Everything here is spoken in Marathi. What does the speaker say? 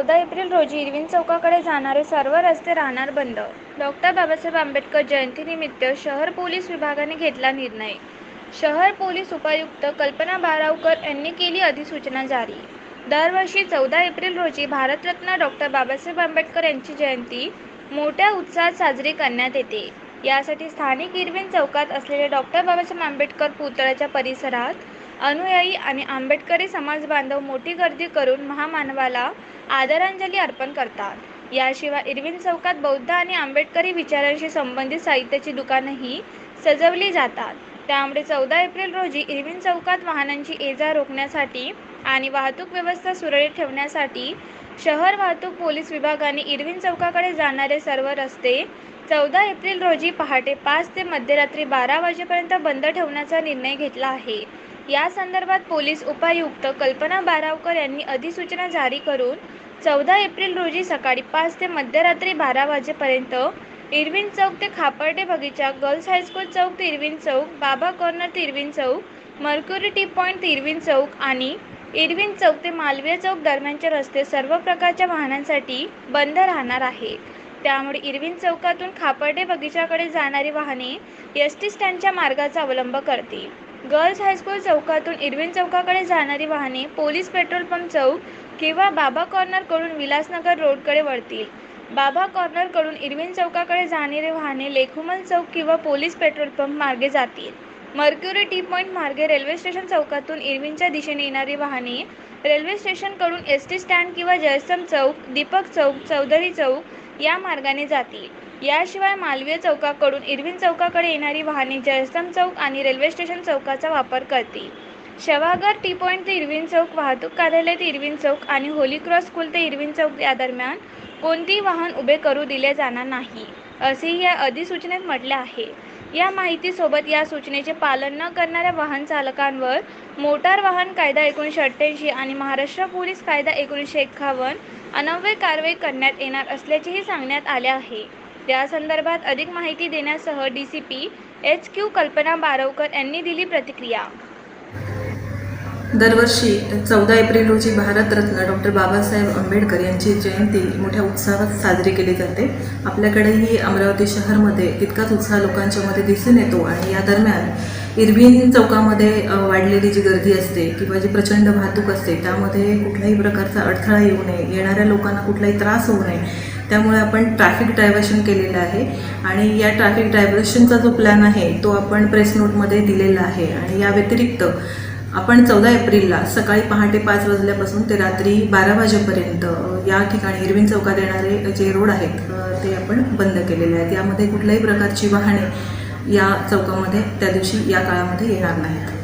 चौदा एप्रिल रोजी इरविन चौकाकडे जाणारे सर्व रस्ते राहणार बंद. डॉक्टर बाबासाहेब आंबेडकर जयंतीनिमित्त शहर पोलीस विभागाने घेतला निर्णय. शहर पोलीस उपायुक्त कल्पना बारावकर यांनी केली अधिसूचना जारी. दरवर्षी चौदा एप्रिल रोजी भारतरत्न डॉक्टर बाबासाहेब आंबेडकर यांची जयंती मोठ्या उत्साहात साजरी करण्यात येते. यासाठी स्थानिक इरविन चौकात असलेल्या डॉक्टर बाबासाहेब आंबेडकर पुतळ्याच्या परिसरात अनुयायी आणि आंबेडकरी समाजबांधव मोठी गर्दी करून महामानवाला आदरांजली अर्पण करतात. याशिवाय इरविन चौकात बौद्ध आणि आंबेडकरी विचारांशी संबंधित साहित्याची दुकानंही सजवली जातात. त्यामुळे चौदा एप्रिल रोजी इरविन चौकात वाहनांची ये जा रोखण्यासाठी आणि वाहतूक व्यवस्था सुरळीत ठेवण्यासाठी शहर वाहतूक पोलीस विभागाने इरविन चौकाकडे जाणारे सर्व रस्ते चौदा एप्रिल रोजी पहाटे पाच ते मध्यरात्री बारा वाजेपर्यंत बंद ठेवण्याचा निर्णय घेतला आहे. या संदर्भात पोलीस उपायुक्त कल्पना बारावकर यांनी अधिसूचना जारी करून चौदा एप्रिल रोजी सकाळी पाच ते मध्यरात्री बारा वाजेपर्यंत इरविन चौक ते खापर्डे बगीचा गर्ल्स हायस्कूल चौक ते इरविन चौक बाबा कॉर्नर ते इरविन चौक मर्क्युरी टी पॉईंट ते इरविन चौक आणि इरविन चौक ते मालवीय चौक दरम्यानचे रस्ते सर्व प्रकारच्या वाहनांसाठी बंद राहणार आहेत. त्यामुळे इरविन चौकातून खापर्डे बगीचाकडे जाणारी वाहने एस टी स्टँडच्या मार्गाचा अवलंब करतील. गर्ल्स हायस्कूल चौकातून इरविन चौकाकडे जाणारी वाहने पोलीस पेट्रोल पंप चौक किंवा बाबा कॉर्नरकडून विलासनगर रोडकडे वळतील. बाबा कॉर्नरकडून इरविन चौकाकडे जाणारी वाहने लेखुमल चौक किंवा पोलीस पेट्रोल पंप मार्गे जातील. मर्क्युरी टी पॉईंट मार्गे रेल्वे स्टेशन चौकातून इरविनच्या दिशेने येणारी वाहने रेल्वे स्टेशनकडून एस टी स्टँड किंवा जयस्तम चौक दीपक चौक चौधरी चौक या मार्गाने जातील. याशिवाय मालवीय चौकाकडून इरविन चौकाकडे येणारी वाहने जयस्तम चौक आणि रेल्वे स्टेशन चौकाचा वापर करतील. शवागर टी पॉईंट ते इरविन चौक वाहतूक कार्यालय ते इरविन चौक आणि होली क्रॉस स्कूल ते इरविन चौक या दरम्यान कोणतेही वाहन उभे करू दिले जाणार नाही असेही या अधिसूचनेत म्हटले आहे. या माहितीसोबत या सूचनेचे पालन न करणाऱ्या वाहन चालकांवर मोटार वाहन कायदा एकोणीसशे अठ्ठ्याऐंशी आणि महाराष्ट्र पोलीस कायदा एकोणीसशे एकावन्न अनवय कारवाई करण्यात येणार असल्याचेही सांगण्यात आले आहे. त्या संदर्भात अधिक माहिती देण्यासह D C P H Q Kalpana Barwakar यांनी दिली प्रतिक्रिया. दरवर्षी चौदा एप्रिल रोजी भारतरत्न डॉक्टर बाबासाहेब आंबेडकर यांची जयंती मोठ्या उत्साहात साजरी केली जाते. आपल्याकडेही अमरावती शहरमध्ये तितकाच उत्साह लोकांच्या मध्ये दिसून येतो आणि या दरम्यान इरविन चौकामध्ये वाढलेली जी गर्दी असते किंवा जी प्रचंड वाहतूक असते त्यामध्ये कुठल्याही प्रकारचा अडथळा येऊ नये येणाऱ्या लोकांना कुठलाही त्रास होऊ नये त्यामुळे आपण ट्रॅफिक डायव्हर्शन केलेलं आहे. आणि या ट्रॅफिक डायव्हर्शनचा जो प्लॅन आहे तो आपण प्रेस नोटमध्ये दिलेला आहे. आणि या व्यतिरिक्त आपण चौदा एप्रिलला सकाळी पहाटे पाच वाजल्यापासून ते रात्री बारा वाजेपर्यंत या ठिकाणी इरविन चौकात येणारे जे रोड आहेत ते आपण बंद केलेले आहेत. यामध्ये कुठल्याही प्रकारची वाहने या चौकामध्ये त्या दिवशी या काळामध्ये येणार नाहीत.